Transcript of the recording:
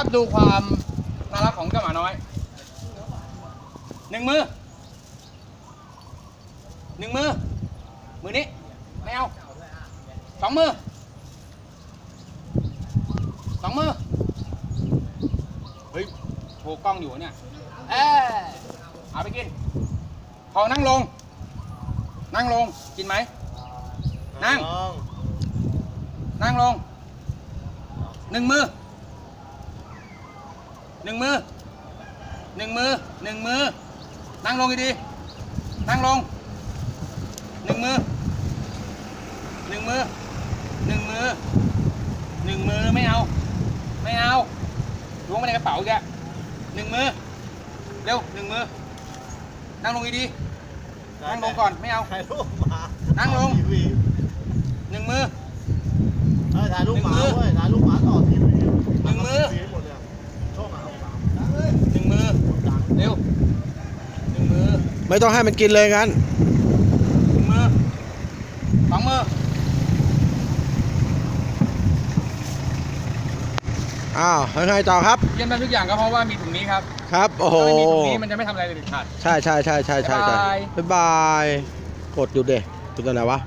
ครับดูความน่ารักของเจ้าหมาน้อยหนึ่งมือหนึ่งมือ มือนี้ไม่เอาสองมือสองมือ เฮ้ย โชว์กล้องอยู่เนี่ย เออเอาไปกิน พอนั่งลง นั่งลง กินไหม นั่ง นั่งลง หนึ่งมือ หนึ่งมือหนึ่งมือหนึ่งมือนั่งลงดีๆนั่งลงหนึ่งมือหนึ่งมือหนึ่งมือหนึ่งมือไม่เอา ไม่เอาล้วงไปในกระเป๋าอีกอะหนึ่งมือเร็วหนึ่งมือนั่งลงดีๆนั่งลงก่อนไม่เอาถ่ายรูปหมานั่นั่งลงทีวีหนึ่งมือเออถ่ายรูปหมา หนึ่งมือ เว้ยถ่ายรูปหมาต่อทีวี หนึ่งมือ ทีวีหมดเลยช่องหมาของหมา หนึ่งมือเร็วหนึ่งมือ ไม่ต้องให้มันกินเลยงั้นหนึ่งมือสองมืออ้าวยังไงต่อครับเยี่ยมได้ทุกอย่างก็เพราะว่ามีถุงนี้ครับครับโอ้โหถ้าไม่มีถุงนี้มันจะไม่ทำอะไรเลยเด็ดขาด ใช่ใช่ใช่ใช่ใช่ใช่บ๊ายบาย บ๊ายบายกดอยู่เด็กจุดไหนวะ